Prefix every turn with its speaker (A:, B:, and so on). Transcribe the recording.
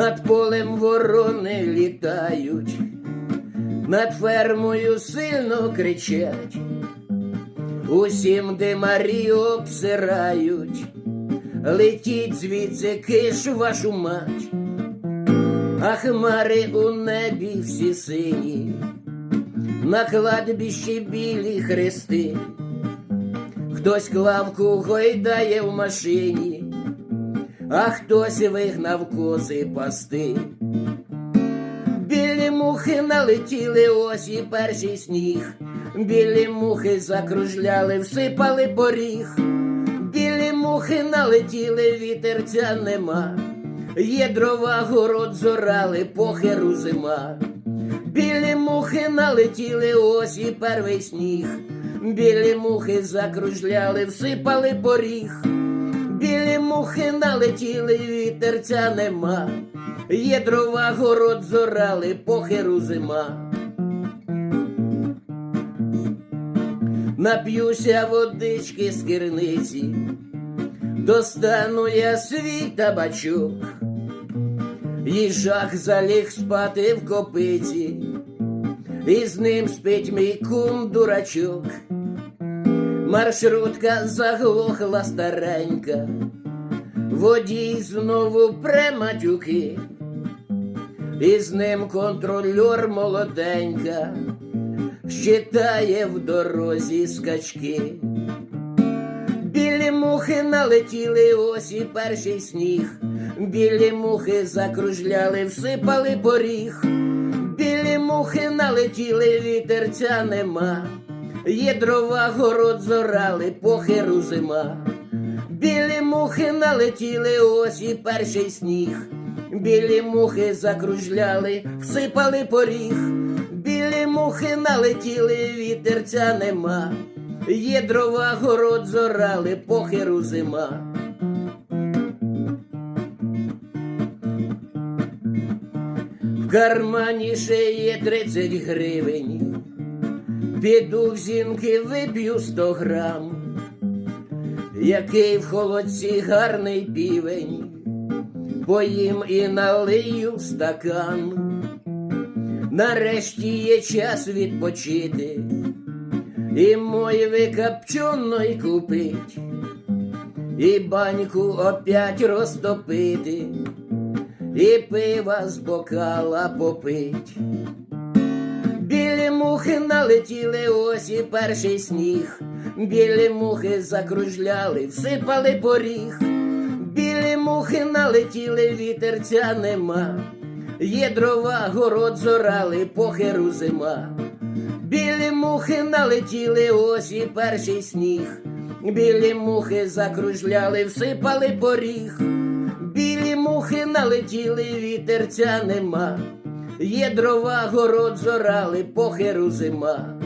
A: Над полем ворони літають, над фермою сильно кричать, усім димарі обсирають, летіть звідси киш вашу мать, а хмари у небі всі сині, на кладбищі білі хрести, хтось клавку гойдає в машині а хтось вигнав кози пасти. Білі мухи налетіли ось і перший сніг, білі мухи закружляли, всипали поріг, білі мухи налетіли, вітерця нема, є дрова, город зорали, похеру зима. Білі мухи налетіли, ось і перший сніг, білі мухи закружляли, всипали поріг. Білі мухи налетіли, вітерця нема, є дрова, город зорали, похеру зима. Нап'юся водички з кирниці, достану я свій табачок, їжак заліг спати в копиці, і з ним спить мій кум дурачок. Маршрутка заглохла старенька, водій знову прематюки, і з ним контрольор молоденька, щитає в дорозі скачки. Білі мухи налетіли, ось і перший сніг, білі мухи закружляли, всипали поріг, білі мухи налетіли, вітерця нема. Є дрова, город зорали, похеру зима. Білі мухи налетіли, ось і перший сніг. Білі мухи закружляли, всипали поріг. Білі мухи налетіли, вітерця нема. Є дрова, город зорали, похеру зима. В кармані ще є тридцять гривень. Піду в зінки вип'ю сто грам, який в холодці гарний півень, поїм і налию стакан. Нарешті є час відпочити, і мойви копченої купить, і баньку опять розтопити, і пива з бокала попить. Мухи налетіли, ось і перший сніг. Білі мухи закружляли, всипали поріг. Білі мухи налетіли, вітерця нема. Є дрова, город зорали, похеру зима. Білі мухи налетіли, ось і перший сніг. Білі мухи закружляли, всипали поріг. Білі мухи налетіли, вітерця нема. Є дрова, город зорали, похеру зима.